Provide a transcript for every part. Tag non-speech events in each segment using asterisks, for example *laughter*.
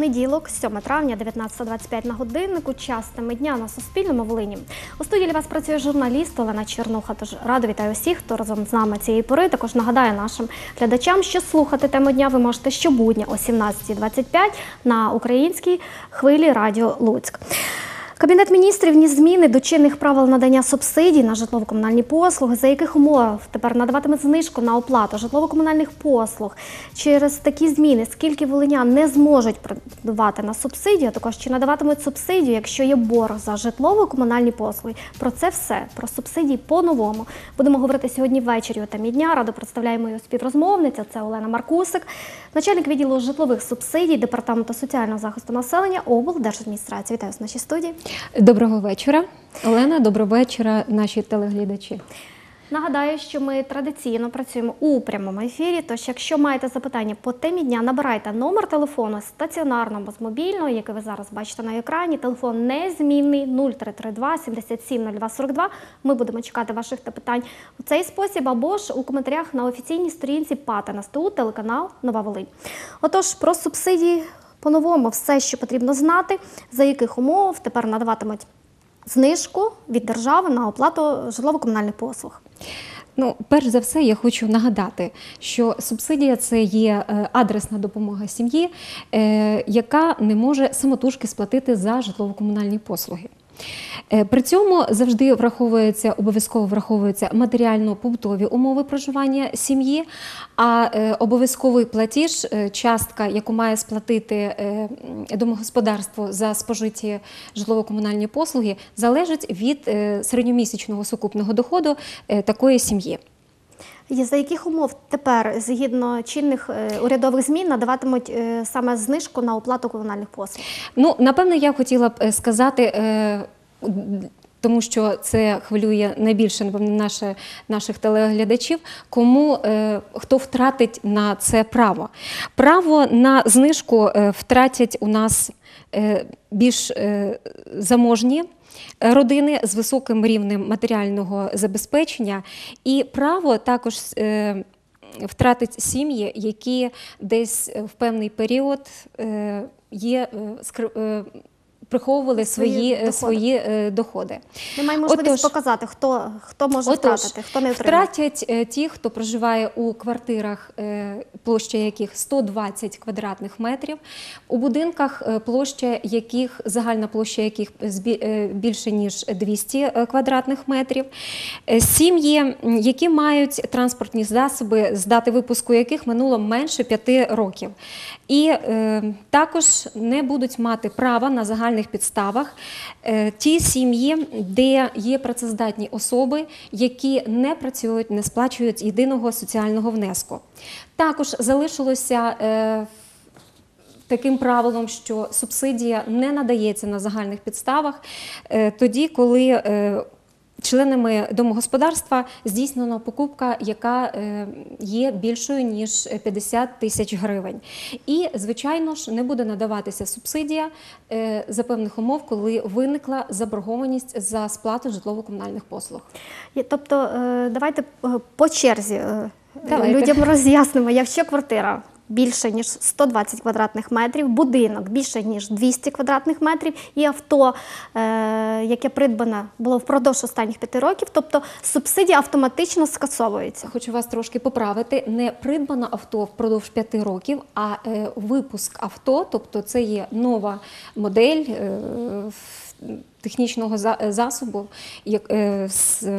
Понеділок, 7 травня, 19.25 на годиннику, час теми дня на Суспільному Волині. У студії для вас працює журналіст Олена Чернуха. Тож радо вітаю усіх, хто разом з нами цієї пори. Також нагадаю нашим глядачам, що слухати тему дня ви можете щобудня о 17.25 на українській хвилі Радіо Луцьк. Кабінет міністрів вніс зміни до чинних правил надання субсидій на житлово-комунальні послуги, за яких умов тепер надаватиме знижку на оплату житлово-комунальних послуг. Через такі зміни, скільки волинян не зможуть претендувати на субсидію, а також чи надаватимуть субсидію, якщо є борг за житлово-комунальні послуги. Про це все, про субсидії по-новому. Будемо говорити сьогодні ввечері у темі дня. Радо представляє мою співрозмовниця. Це Олена Маркусик, начальник відділу житлових субсидій Департаменту соціального захисту населення облдержадміністрації. Вітаю вас в нашій студії. Доброго вечора, Олена. Доброго вечора, наші телеглядачі. Нагадаю, що ми традиційно працюємо у прямому ефірі. Тож, якщо маєте запитання по темі дня, набирайте номер телефону стаціонарного або з мобільного, який ви зараз бачите на екрані. Телефон незмінний 0332 77 02 42. Ми будемо чекати ваших питань у цей спосіб або ж у коментарях на офіційній сторінці ПАТа на СТУ, телеканал Нова Волинь. Отож, про субсидії по-новому все, що потрібно знати, за яких умов тепер надаватимуть знижку від держави на оплату житлово-комунальних послуг. Ну, перш за все, я хочу нагадати, що субсидія це є е, адресна допомога сім'ї, е, яка не може самотужки сплатити за житлово-комунальні послуги. Е, При цьому завжди враховується обов'язково враховуються матеріально-побутові умови проживання сім'ї, а е, обов'язковий платіж, е, частка, яку має сплатити домогосподарство за спожиті житлово-комунальні послуги, залежить від середньомісячного сукупного доходу такої сім'ї. За яких умов тепер, згідно чинних е, урядових змін, надаватимуть е, саме знижку на оплату комунальних послуг? Ну, напевно, я хотіла б е, сказати. тому що це хвилює найбільше наше, наших телеглядачів, кому хто втратить на це право. Право на знижку втратять у нас більш заможні родини з високим рівнем матеріального забезпечення, і право також. втратити Втратить сім'ї, які десь в певний період е, є е, е, приховували Свої свої, доходи. свої е, доходи. Ми маємо можливість Отож, показати, хто, хто може Отож, втратити, хто не отримає. втратять е, ті, хто проживає у квартирах, е, площа яких 120 квадратних метрів, у будинках, е, площа яких загальна площа яких е, більше ніж 200 е, квадратних метрів. Е, Сім'ї, які мають транспортні засоби, з дати випуску яких минуло менше 5 років, і е, також не будуть мати права на загальних підставах е, ті сім'ї, де є працездатні особи, які не працюють, не сплачують єдиного соціального внеску. Також залишилося е, таким правилом, що субсидія не надається на загальних підставах е, тоді, коли членами домогосподарства здійснена покупка, яка е, є більшою ніж 50 тисяч гривень. І, звичайно ж, не буде надаватися субсидія е, за певних умов, коли виникла заборгованість за сплату житлово-комунальних послуг. Тобто, е, давайте по черзі Давайте. людям роз'яснимо, якщо квартира більше ніж 120 квадратних метрів, будинок більше ніж 200 квадратних метрів і авто, е, яке придбане було впродовж останніх п'яти років, тобто субсидія автоматично скасовується. Хочу вас трошки поправити. Не придбано авто впродовж п'яти років, а е, випуск авто, тобто це є нова модель. е, Технічного засобу, як-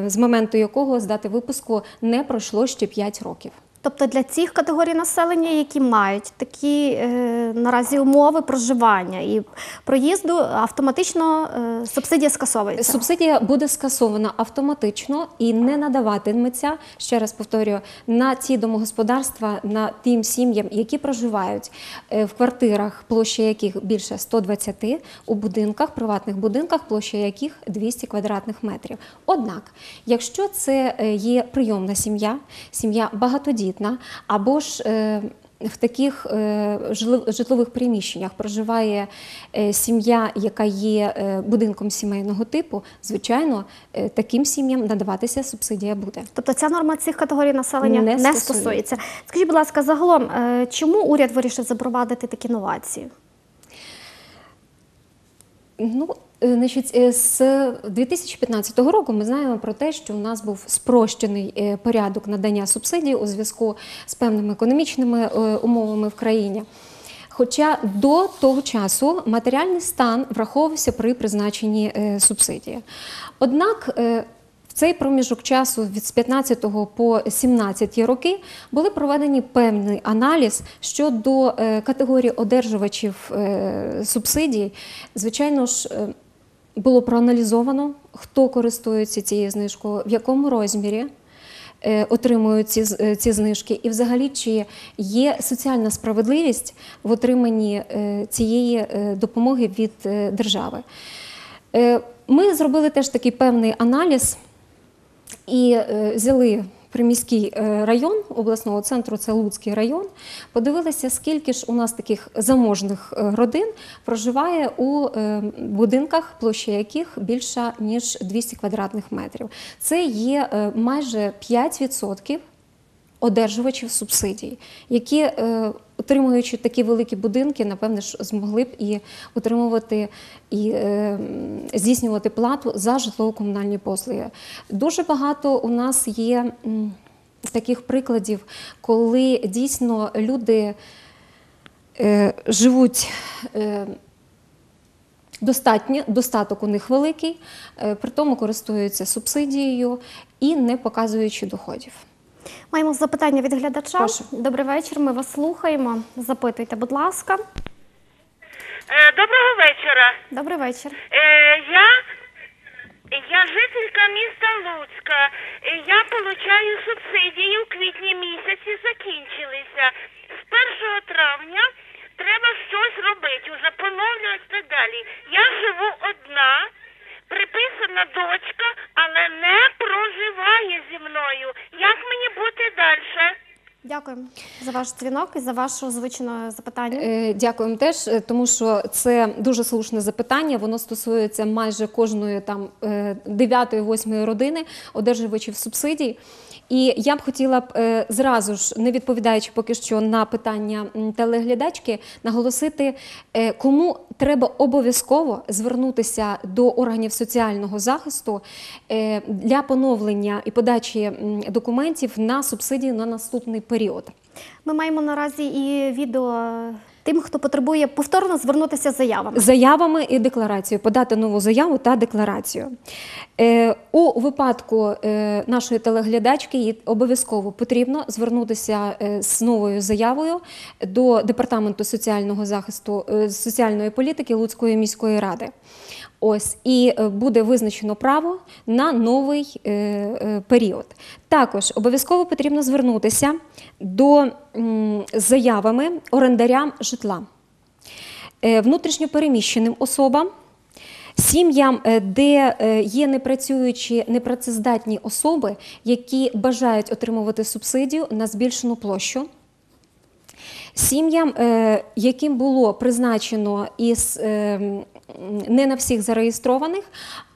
з, моменту якого з дати випуску не пройшло ще 5 років. Тобто для цих категорій населення, які мають такі е, наразі умови проживання і проїзду, автоматично е, субсидія скасовується. Субсидія буде скасована автоматично і не надаватиметься, ще раз повторюю, на ті домогосподарства, на тим сім'ям, які проживають е, в квартирах, площа яких більше 120, у будинках, приватних будинках, площа яких 200 квадратних метрів. Однак, якщо це е, є прийомна сім'я, сім'я багатодітна, або ж е, в таких е, житлових приміщеннях проживає е, сім'я, яка є будинком сімейного типу, звичайно, таким сім'ям надаватися субсидія буде. Тобто ця норма цих категорій населення не, Не стосується. стосується. Скажіть, будь ласка, загалом, чому уряд вирішив запровадити такі новації? Ну, е, значить, е, з 2015 року ми знаємо про те, що у нас був спрощений е, порядок надання субсидій у зв'язку з певними економічними умовами в країні. Хоча до того часу матеріальний стан враховувався при призначенні субсидії. Однак в цей проміжок часу від з 15 по 17 роки були проведені певний аналіз щодо е, категорії одержувачів е, субсидій. Звичайно ж, е, було проаналізовано, хто користується цією знижкою, в якому розмірі отримують ці, ці знижки, і взагалі чи є соціальна справедливість в отриманні цієї допомоги від держави. Ми зробили теж такий певний аналіз і е, взяли приміський е, район обласного центру, це Луцький район. Подивилися, скільки ж у нас таких заможних е, родин проживає у будинках, площа яких більша ніж 200 квадратних метрів. Це є майже 5% одержувачів субсидій, які, е, отримуючи такі великі будинки, напевне ж змогли б і отримувати і е, здійснювати плату за житлово-комунальні послуги. Дуже багато у нас є таких прикладів, коли дійсно люди е, живуть. Е, Достатньо, достаток у них великий, е, при тому користуються субсидією і не показуючи доходів. Маємо запитання від глядача. Прошу. Добрий вечір. Ми вас слухаємо. Запитуйте, будь ласка. Е, Доброго вечора. Добрий вечір. Е, Я, я жителька міста Луцька. Е, Я получаю субсидії у квітні місяці закінчилися. З 1 травня треба щось робити, уже поновлювати і так далі. Я живу одна, приписана дочка, але не проживає зі мною. Як мені бути далі? Дякую за ваш дзвінок і за ваше озвучене запитання. Е, Дякуємо теж, е, тому що це дуже слушне запитання. Воно стосується майже кожної там 9-8 родини одержувачів субсидій. І я б хотіла б е, зразу ж, не відповідаючи поки що на питання телеглядачки, наголосити, е, кому треба обов'язково звернутися до органів соціального захисту е, для поновлення і подачі документів на субсидії на наступний період. Ми маємо наразі і відео тим, хто потребує повторно звернутися з заявами. заявами і декларацією, подати нову заяву та декларацію. Е, у випадку е, нашої телеглядачки їй обов'язково потрібно звернутися е, з новою заявою до департаменту соціального захисту е, соціальної політики Луцької міської ради. Ось і е, буде визначено право на новий е, е, період. Також обов'язково потрібно звернутися до заявами орендарям житла внутрішньопереміщеним особам, сім'ям, де є непрацюючі, непрацездатні особи, які бажають отримувати субсидію на збільшену площу. Сім'ям, яким було призначено із е, м, не на всіх зареєстрованих,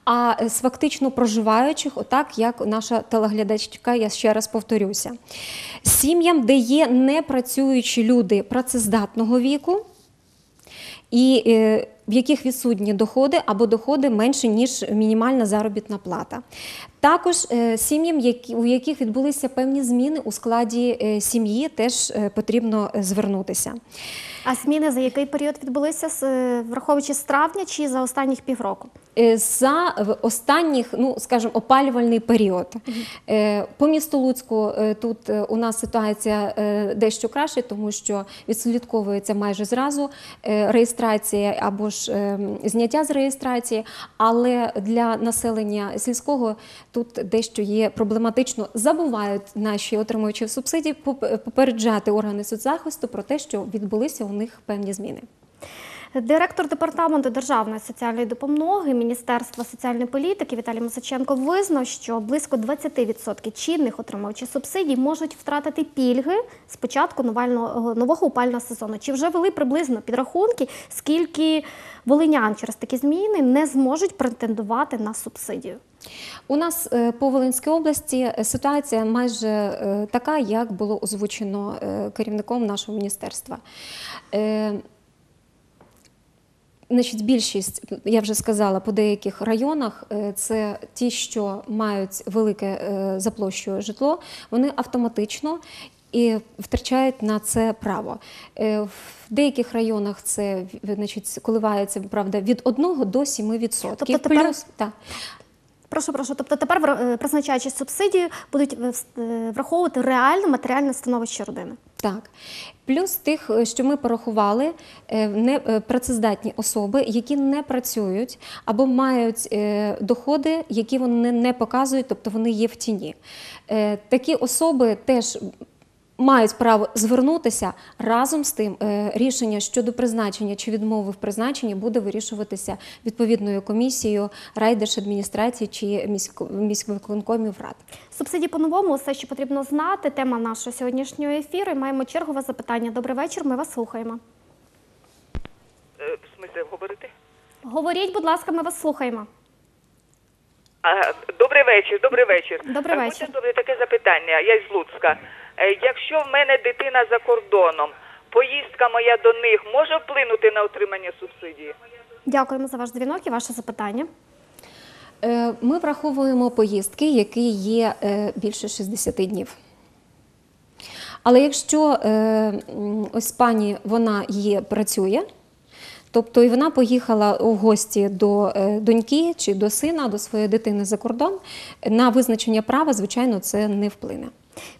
а з фактично проживаючих, отак як наша телеглядачка, я ще раз повторюся. Сім'ям, де є непрацюючі люди працездатного віку, і е, в яких відсутні доходи або доходи менше, ніж мінімальна заробітна плата. Також е, сім'ям, у яких відбулися певні зміни у складі е, сім'ї, теж е, потрібно звернутися. А зміни за який період відбулися, враховуючи з травня чи за останніх півроку? Е, За останніх, ну скажімо, опалювальний період Е, по місту Луцьку е, тут у нас ситуація дещо краще, тому що відслідковується майже зразу реєстрація або ж зняття з реєстрації. Але для населення сільського тут дещо є проблематично. Забувають наші отримуючі субсидії поп- попереджати органи соцзахисту про те, що відбулися у них певні зміни. Директор департаменту державної соціальної допомоги Міністерства соціальної політики Віталій Мосиченко визнав, що близько 20% чинних отримувачів субсидій можуть втратити пільги з початку нового опального сезону. Чи вже вели приблизно підрахунки, скільки волинян через такі зміни не зможуть претендувати на субсидію? У нас е, по Волинській області е, ситуація майже е, така, як було озвучено керівником нашого міністерства. Значить, більшість, я вже сказала, по деяких районах е, це ті, що мають велике е, за площею житло, вони автоматично і втрачають на це право. Е, В деяких районах це значить, коливається правда від 1 до 7 відсотків. Тобто тепер- Плюс, так. Прошу, прошу. Тобто тепер, е, призначаючи субсидію, будуть е, е, враховувати реальне матеріальне становище родини. Так. Плюс тих, що ми порахували, непрацездатні не працездатні особи, які не працюють або мають доходи, які вони не показують, тобто вони є в тіні. Такі особи теж. Мають право звернутися разом з тим. е, Рішення щодо призначення чи відмови в призначенні буде вирішуватися відповідною комісією райдержадміністрації чи міськвиконкомів рад. Субсидії по-новому, все, що потрібно знати. Тема нашого сьогоднішнього ефіру. Маємо чергове запитання. Добрий вечір, ми вас слухаємо. Е, В смислі говорити? Говоріть, будь ласка, ми вас слухаємо. Добрий вечір, добрий вечір. Добрий вечір. будьте добрі, таке запитання. Я із Луцька. Е, Якщо в мене дитина за кордоном, поїздка моя до них може вплинути на отримання субсидії? Дякуємо за ваш дзвінок і ваше запитання. Е, Ми враховуємо поїздки, які є е, більше 60 днів. Але якщо е, ось пані вона є, працює, тобто і вона поїхала у гості до е, доньки чи до сина, до своєї дитини за кордон, на визначення права, звичайно, це не вплине.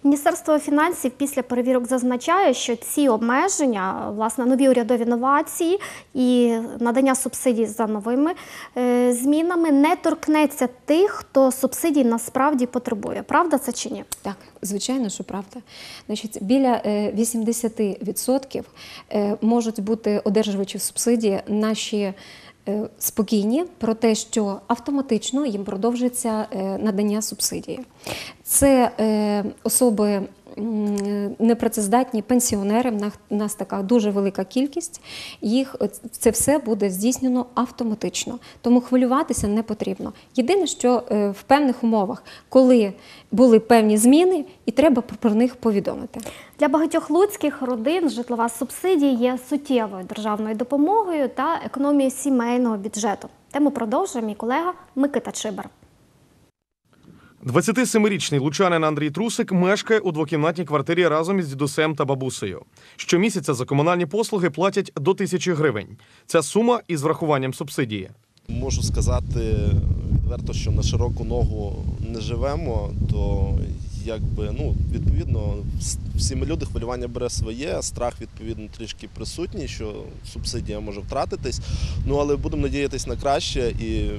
Міністерство фінансів після перевірок зазначає, що ці обмеження, власне, нові урядові новації і надання субсидій за новими е, змінами не торкнеться тих, хто субсидій насправді потребує. Правда це чи ні? Так, звичайно, що правда. Значить, біля е, 80% е, можуть бути одержувачі субсидії наші е, спокійні про те, що автоматично їм продовжиться е, надання субсидії. Це е, особи. М, Непрацездатні пенсіонери, в нас- така дуже велика кількість. Їх е, це все буде здійснено автоматично, тому хвилюватися не потрібно. Єдине, що е, в певних умовах, коли були певні зміни, і треба про- них повідомити. Для багатьох луцьких родин житлова субсидія є суттєвою державною допомогою та економією сімейного бюджету. Тему продовжує мій колега Микита Чибар. 27-річний лучанин Андрій Трусик мешкає у двокімнатній квартирі разом із дідусем та бабусею. Щомісяця за комунальні послуги платять до тисячі гривень. Ця сума із врахуванням субсидії. Можу сказати відверто, що на широку ногу не живемо, то якби ну відповідно вс- всі ми люди хвилювання бере своє, страх відповідно трішки присутній, що субсидія може втратитись. Ну але будемо надіятися на краще і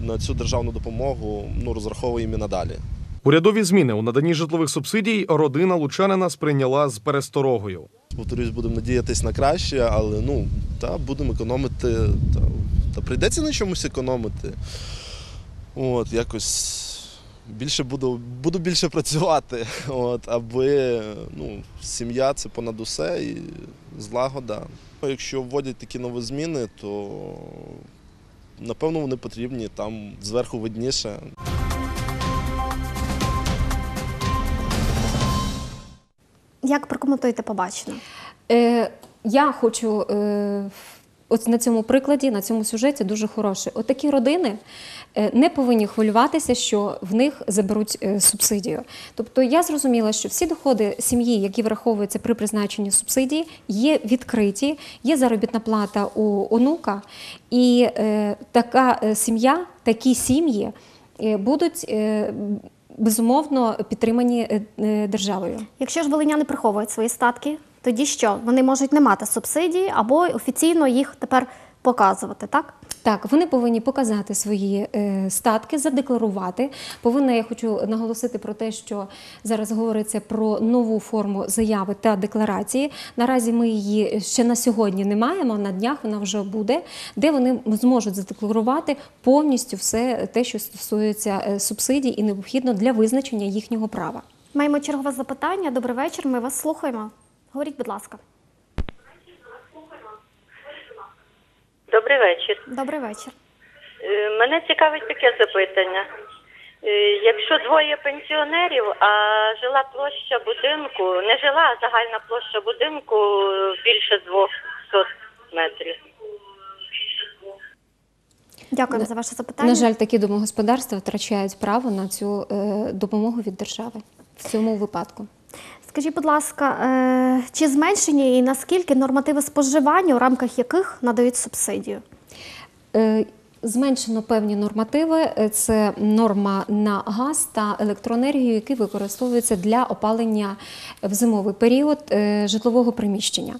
на цю державну допомогу ну розраховуємо і надалі. Урядові зміни у наданні житлових субсидій родина лучанина сприйняла з пересторогою. Повторюсь, будемо надіятися на краще, але ну та будемо економити. Та, та прийдеться на чомусь економити. От, якось більше буду, буду більше працювати, *laughs* от, аби ну, сім'я це понад усе і злагода. Якщо вводять такі нові зміни, то напевно вони потрібні там зверху видніше. Як прокоментуєте побачене? Е, я хочу е, от на цьому прикладі, на цьому сюжеті дуже хороше. Отакі родини не повинні хвилюватися, що в них заберуть е, субсидію. Тобто я зрозуміла, що всі доходи сім'ї, які враховуються при призначенні субсидії, є відкриті, є заробітна плата у онука, і е, така е, сім'я, такі сім'ї е, будуть. е, Безумовно підтримані е, е, державою. Якщо ж волиняни приховують свої статки, тоді що? Вони можуть не мати субсидії або офіційно їх тепер показувати, так? Так, вони повинні показати свої е, статки, задекларувати. Повинна я хочу наголосити про те, що зараз говориться про нову форму заяви та декларації. Наразі ми її ще на сьогодні не маємо. На днях вона вже буде, де вони зможуть задекларувати повністю все те, що стосується е, субсидій, і необхідно для визначення їхнього права. Маємо чергове запитання. Добрий вечір. Ми вас слухаємо. Говоріть, будь ласка. Добрий вечір. Добрий вечір. Е, Мене цікавить таке запитання. Е, Якщо двоє пенсіонерів, а жила площа будинку, не жила, а загальна площа будинку більше 200 метрів. Дякуємо за ваше запитання. На жаль, такі домогосподарства втрачають право на цю е, допомогу від держави в цьому випадку. Скажіть, будь ласка, е, чи зменшені і наскільки нормативи споживання, у рамках яких надають субсидію? Е, Зменшено певні нормативи. Е, Це норма на газ та електроенергію, які використовуються для опалення в зимовий період житлового приміщення.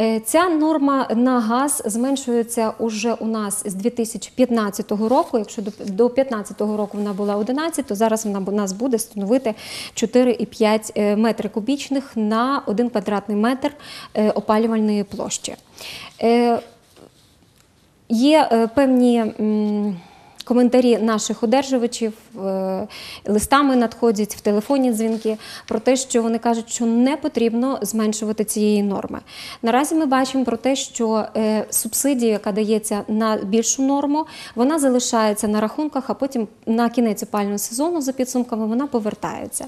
Е, Ця норма на газ зменшується уже у нас з 2015 року. Якщо до- до 2015 року вона була 11, то зараз вона у нас буде становити 4,5 е, метри кубічних на 1 квадратний метр е, опалювальної площі. Є певні коментарі наших одержувачів, е, листами надходять в телефонні дзвінки про те, що вони кажуть, що не потрібно зменшувати цієї норми. Наразі ми бачимо про те, що е, субсидія, яка дається на більшу норму, вона залишається на рахунках, а потім на кінець опального сезону за підсумками вона повертається.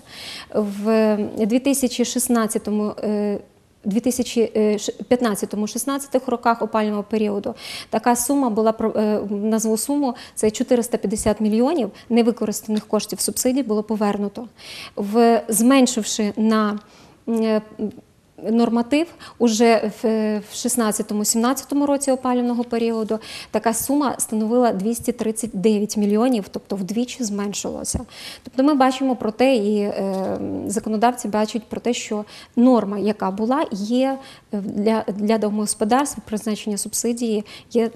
В 2016 е, 2015-16 роках опального періоду така сума була е, назву суму це 450 мільйонів невикористаних коштів субсидій було повернуто. В зменшивши на е, Норматив уже в 16-17 році опалювального періоду така сума становила 239 мільйонів, тобто вдвічі зменшилося. Тобто ми бачимо про те, і е, законодавці бачать про те, що норма, яка була, є для, для домогосподарств призначення субсидії є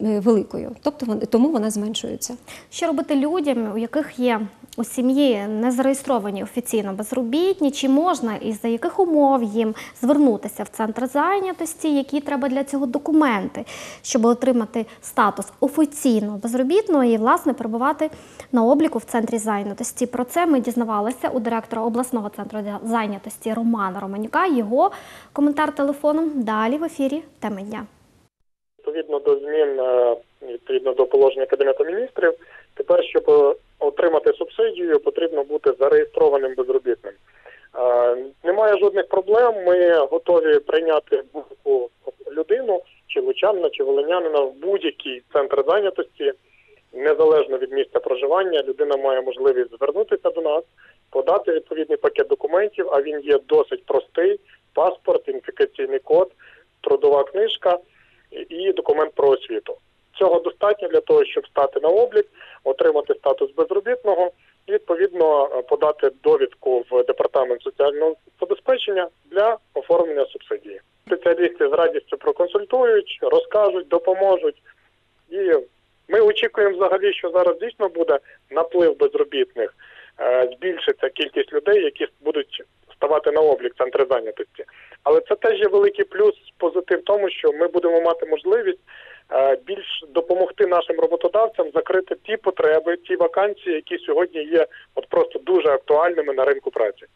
е, великою, тобто тому вона зменшується. Що робити людям, у яких є у сім'ї не зареєстровані офіційно безробітні? Чи можна і за яких умов їм звернутися в центр зайнятості? Які треба для цього документи, щоб отримати статус офіційно безробітного і власне перебувати на обліку в центрі зайнятості? Про це ми дізнавалися у директора обласного центру зайнятості Романа Романюка. Його коментар телефоном далі в ефірі теми дня. відповідно до змін е, відповідно до положення Кабінету міністрів, тепер, щоб е, отримати субсидію, потрібно бути зареєстрованим безробітним. Немає жодних проблем. Ми готові прийняти будь-яку людину, чи лучанина, чи волинянина в будь-який центр зайнятості, незалежно від місця проживання. Людина має можливість звернутися до нас, подати відповідний пакет документів. А він є досить простий: паспорт, ідентифікаційний код, трудова книжка і документ про освіту. Цього достатньо для того, щоб стати на облік, отримати статус безробітного і відповідно подати довідку в департамент соціального забезпечення для оформлення субсидії. Спеціалісти з радістю проконсультують, розкажуть, допоможуть. І ми очікуємо взагалі, що зараз дійсно буде наплив безробітних, е, збільшиться кількість людей, які будуть ставати на облік центри зайнятості. Але це теж є великий плюс, позитив тому, що ми будемо мати можливість більш допомогти нашим роботодавцям закрити ті потреби, ті вакансії, які сьогодні є от просто дуже актуальними на ринку праці.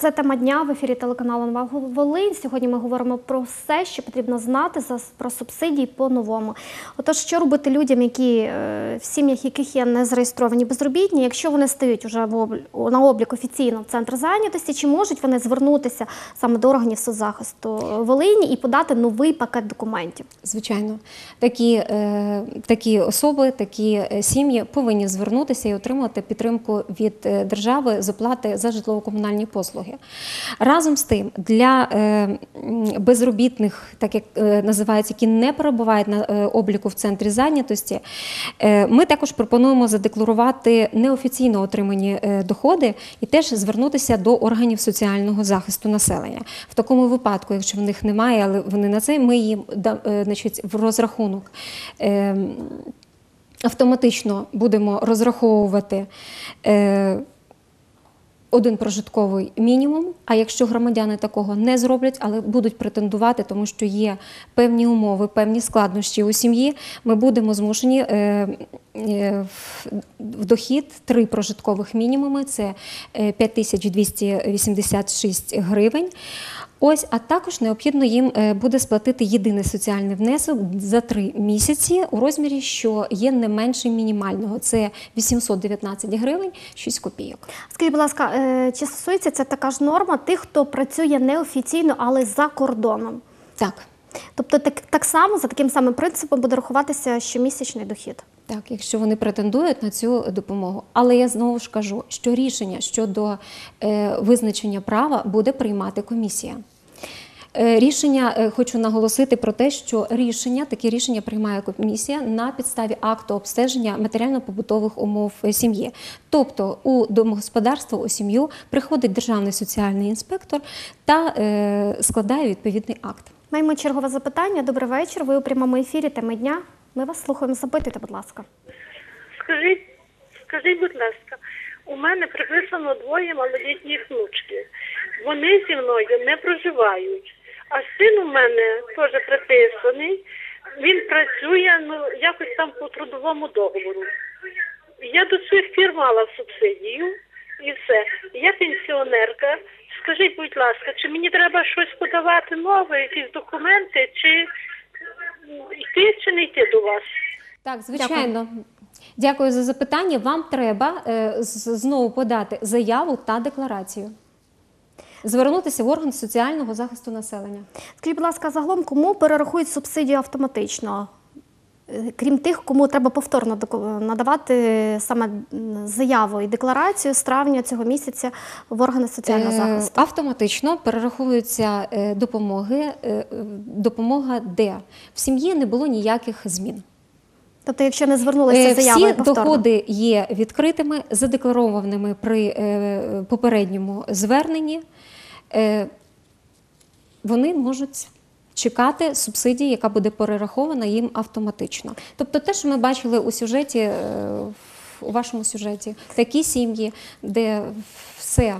Це тема дня в ефірі телеканалу Нова Волинь. Сьогодні ми говоримо про все, що потрібно знати про субсидії по-новому. Отож, що робити людям, які е, в сім'ях яких є не зареєстровані безробітні, якщо вони стають уже на облік офіційно в центр зайнятості, чи можуть вони звернутися саме до органів соцзахисту Волині і подати новий пакет документів? Звичайно, такі, е, такі особи, такі е, сім'ї повинні звернутися і отримати підтримку від держави з оплати за житлово-комунальні послуги. Разом з тим, для е, безробітних, так як е, називають, які не перебувають на е, обліку в центрі зайнятості, ми також пропонуємо задекларувати неофіційно отримані доходи і теж звернутися до органів соціального захисту населення. В такому випадку, якщо в них немає, але вони на це, ми їм значить, в розрахунок. Автоматично будемо розраховувати один прожитковий мінімум. А якщо громадяни такого не зроблять, але будуть претендувати, тому що є певні умови, певні складнощі у сім'ї, ми будемо змушені е, е, в- дохід три прожиткових мінімуми це е, 5286 гривень. Ось, а також необхідно їм е, буде сплатити єдиний соціальний внесок за три місяці у розмірі, що є не менше мінімального. Це 819 гривень 6 копійок. Скажіть, будь ласка, е, чи стосується це така ж норма тих, хто працює неофіційно, але за кордоном? Так. Тобто так, так само за таким самим принципом буде рахуватися щомісячний дохід. Так, якщо вони претендують на цю допомогу. Але я знову ж кажу, що рішення щодо е, визначення права буде приймати комісія. Е, Рішення е, хочу наголосити про те, що рішення такі рішення приймає комісія на підставі акту обстеження матеріально-побутових умов сім'ї. Тобто у домогосподарство у сім'ю приходить державний соціальний інспектор та складає відповідний акт. Маємо чергове запитання. Добрий вечір. Ви у прямому ефірі теми дня. Ми вас слухаємо. Запитуйте, будь ласка. Скажіть, скажіть, будь ласка, у мене приписано двоє малолітніх внучки. Вони зі мною не проживають. А син у мене теж приписаний. Він працює ну якось там по трудовому договору. Я до цих пір мала субсидію і все. Я пенсіонерка. Скажіть, будь ласка, чи мені треба щось подавати нове, якісь документи, чи йти чи не йти до вас? Так, звичайно. Дякую за запитання. Вам треба е, знову подати заяву та декларацію. Звернутися в орган соціального захисту населення. Скажіть, будь ласка, загалом кому перерахують субсидію автоматично? Е, Крім тих, кому треба повторно надавати саме заяву і декларацію з травня цього місяця в органи соціального Е, захисту. Автоматично перераховуються е, допомоги, допомога, де в сім'ї не було ніяких змін. Тобто, якщо не звернулися Е, з Всі повторно. доходи є відкритими, задекларованими при попередньому зверненні. Вони можуть чекати субсидії, яка буде перерахована їм автоматично. Тобто, те, що ми бачили у сюжеті, е, у вашому сюжеті, такі сім'ї, де все.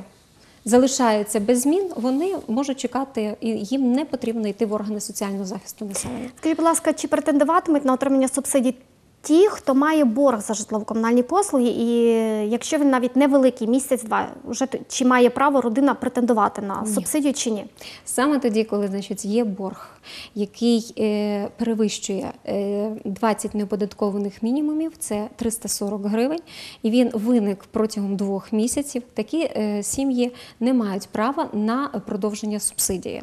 Залишається без змін, вони можуть чекати, і їм не потрібно йти в органи соціального захисту населення. Скажіть, будь ласка, чи претендуватимуть на отримання субсидій ті, хто має борг за житлово-комунальні послуги, і якщо він навіть невеликий, місяць-два, вже чи має право родина претендувати на субсидію чи ні? Саме тоді, коли значить, є борг, який е, перевищує е, 20 неоподаткованих мінімумів, це 340 гривень, і він виник протягом двох місяців, такі е, сім'ї не мають права на продовження субсидії.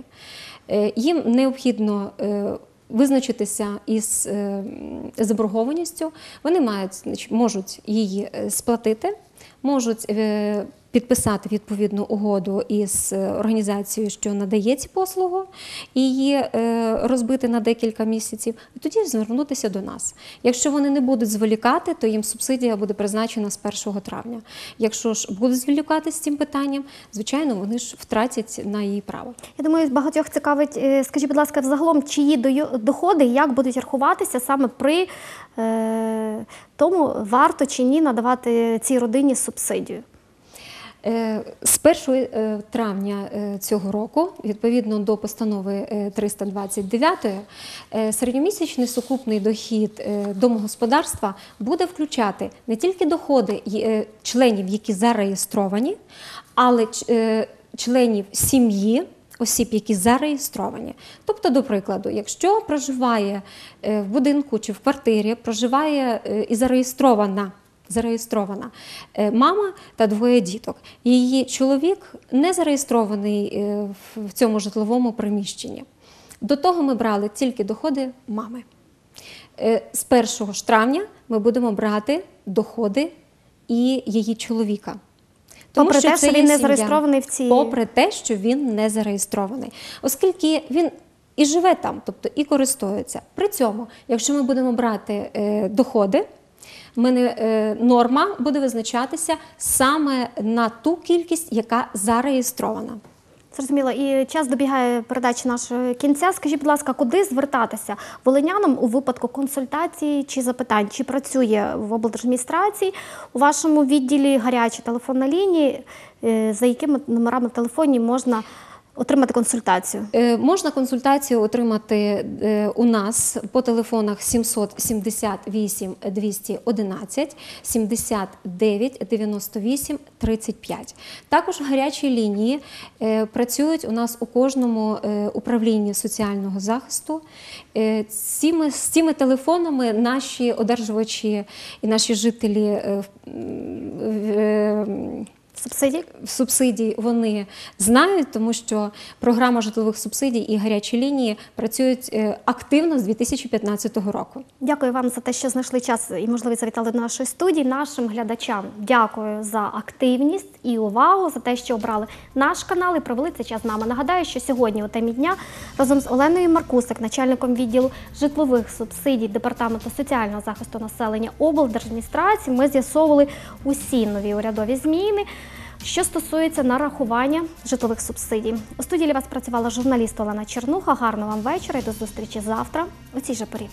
Е, їм необхідно е, визначитися із е, заборгованістю, вони мають, можуть її е, сплатити, можуть е, підписати відповідну угоду із е, організацією, що надає ці послугу, і її е, розбити на декілька місяців, і тоді звернутися до нас. Якщо вони не будуть зволікати, то їм субсидія буде призначена з 1 травня. Якщо ж будуть зволікати з цим питанням, звичайно, вони ж втратять на її право. Я думаю, багатьох цікавить, е, скажіть, будь ласка, взагалом, чиї доходи, як будуть рахуватися саме при тому, варто чи ні надавати цій родині субсидію? Е, З 1 е, травня е, цього року, відповідно до постанови е, 329, е, середньомісячний сукупний дохід домогосподарства буде включати не тільки доходи членів, які зареєстровані, але членів сім'ї. Осіб, які зареєстровані. Тобто, до прикладу, якщо проживає в будинку чи в квартирі, проживає і зареєстрована зареєстрована е, мама та двоє діток. Її чоловік не зареєстрований е, в- цьому житловому приміщенні. До того ми брали тільки доходи мами. Е, З 1 ж травня ми будемо брати доходи і її чоловіка. Попри те, це що він не зареєстрований в цій- Попри те, що він не зареєстрований. Оскільки він і живе там, тобто і користується. При цьому, якщо ми будемо брати доходи, в мене е, норма буде визначатися саме на ту кількість, яка зареєстрована. Зрозуміло, і час добігає передачі нашого кінця. Скажіть, будь ласка, куди звертатися волинянам у випадку консультації чи запитань? Чи працює в облдержадміністрації у вашому відділі гарячі телефонні лінії? Е, За якими номерами телефонів можна отримати консультацію? Е, Можна консультацію отримати е, у нас по телефонах 778 211 79 98 35. Також гарячі лінії е, працюють у нас у кожному е, управлінні соціального захисту. Е, Цими, з цими телефонами наші одержувачі і наші жителі е, е, Субсидії? субсидій вони знають, тому що програма житлових субсидій і гарячі лінії працюють е, активно з 2015 року. Дякую вам за те, що знайшли час і можливість завітали до нашої студії. Нашим глядачам дякую за активність і увагу, за те, що обрали наш канал і провели цей час з нами. Нагадаю, що сьогодні у темі дня разом з Оленою Маркусик, начальником відділу житлових субсидій Департаменту соціального захисту населення облдержадміністрації, ми з'ясовували усі нові урядові зміни. Що стосується нарахування житлових субсидій, у студії для вас працювала журналіст Олена Чернуха. Гарного вам вечора і до зустрічі завтра у цій же порі.